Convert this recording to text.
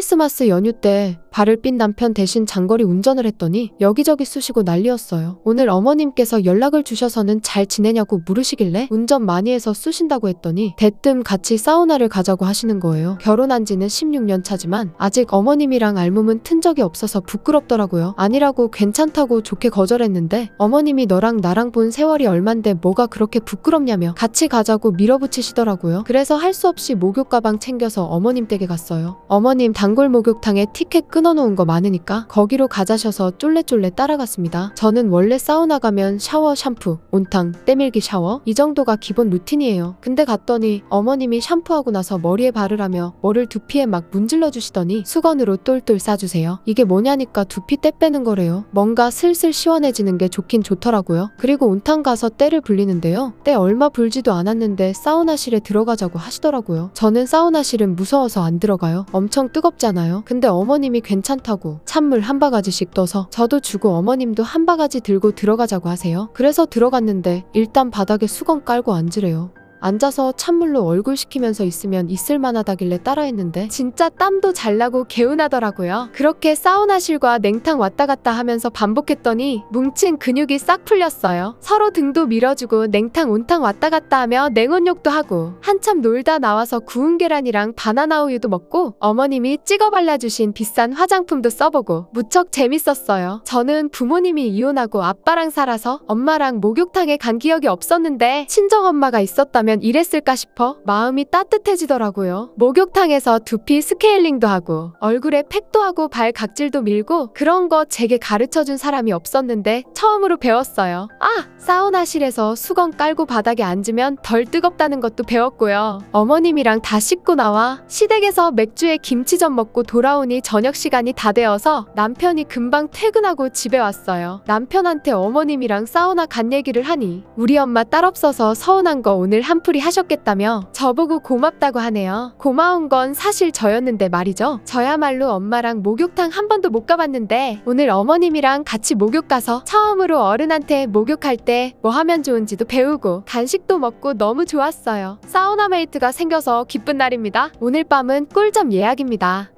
크리스마스 연휴 때 발을 삔 남편 대신 장거리 운전을 했더니 여기저기 쑤시고 난리였어요. 오늘 어머님께서 연락을 주셔서는 잘 지내냐고 물으시길래 운전 많이 해서 쑤신다고 했더니 대뜸 같이 사우나를 가자고 하시는 거예요. 결혼한 지는 16년 차지만 아직 어머님이랑 알몸은 튼 적이 없어서 부끄럽더라고요. 아니라고 괜찮다고 좋게 거절했는데 어머님이 너랑 나랑 본 세월이 얼만데 뭐가 그렇게 부끄럽냐며 같이 가자고 밀어붙이시더라고요. 그래서 할 수 없이 목욕 가방 챙겨서 어머님 댁에 갔어요. 어머님 단골 목욕탕에 티켓 끊어놓은 거 많으니까 거기로 가자셔서 쫄래쫄래 따라갔습니다. 저는 원래 사우나 가면 샤워, 샴푸, 온탕, 때밀기 샤워 이 정도가 기본 루틴이에요. 근데 갔더니 어머님이 샴푸하고 나서 머리에 바르라며 뭐를 두피에 막 문질러 주시더니 수건으로 똘똘 싸주세요. 이게 뭐냐니까 두피 때 빼는 거래요. 뭔가 슬슬 시원해지는 게 좋긴 좋더라고요. 그리고 온탕 가서 때를 불리는데요. 때 얼마 불지도 않았는데 사우나실에 들어가자고 하시더라고요. 저는 사우나실은 무서워서 안 들어가요. 엄청 뜨겁잖아요. 근데 어머님이 괜찮다고 찬물 한 바가지씩 떠서 저도 주고 어머님도 한 바가지 들고 들어가자고 하세요. 그래서 들어갔는데 일단 바닥에 수건 깔고 앉으래요. 앉아서 찬물로 얼굴 식히면서 있으면 있을만하다길래 따라했는데 진짜 땀도 잘 나고 개운하더라고요. 그렇게 사우나실과 냉탕 왔다 갔다 하면서 반복했더니 뭉친 근육이 싹 풀렸어요. 서로 등도 밀어주고 냉탕 온탕 왔다 갔다 하며 냉온욕도 하고 한참 놀다 나와서 구운 계란이랑 바나나 우유도 먹고 어머님이 찍어 발라주신 비싼 화장품도 써보고 무척 재밌었어요. 저는 부모님이 이혼하고 아빠랑 살아서 엄마랑 목욕탕에 간 기억이 없었는데 친정엄마가 있었다면 이랬을까 싶어 마음이 따뜻해지더라고요. 목욕탕에서 두피 스케일링도 하고 얼굴에 팩도 하고 발 각질도 밀고 그런 거 제게 가르쳐준 사람이 없었는데 처음으로 배웠어요. 아! 사우나실에서 수건 깔고 바닥에 앉으면 덜 뜨겁다는 것도 배웠고요. 어머님이랑 다 씻고 나와 시댁에서 맥주에 김치전 먹고 돌아오니 저녁 시간이 다 되어서 남편이 금방 퇴근하고 집에 왔어요. 남편한테 어머님이랑 사우나 간 얘기를 하니 우리 엄마 딸 없어서 서운한 거 오늘 한풀이 하셨겠다며 저보고 고맙다고 하네요. 고마운 건 사실 저였는데 말이죠. 저야말로 엄마랑 목욕탕 한 번도 못 가봤는데 오늘 어머님이랑 같이 목욕 가서 처음으로 어른한테 목욕할 때 뭐 하면 좋은지도 배우고 간식도 먹고 너무 좋았어요. 사우나 메이트가 생겨서 기쁜 날입니다. 오늘 밤은 꿀잠 예약입니다.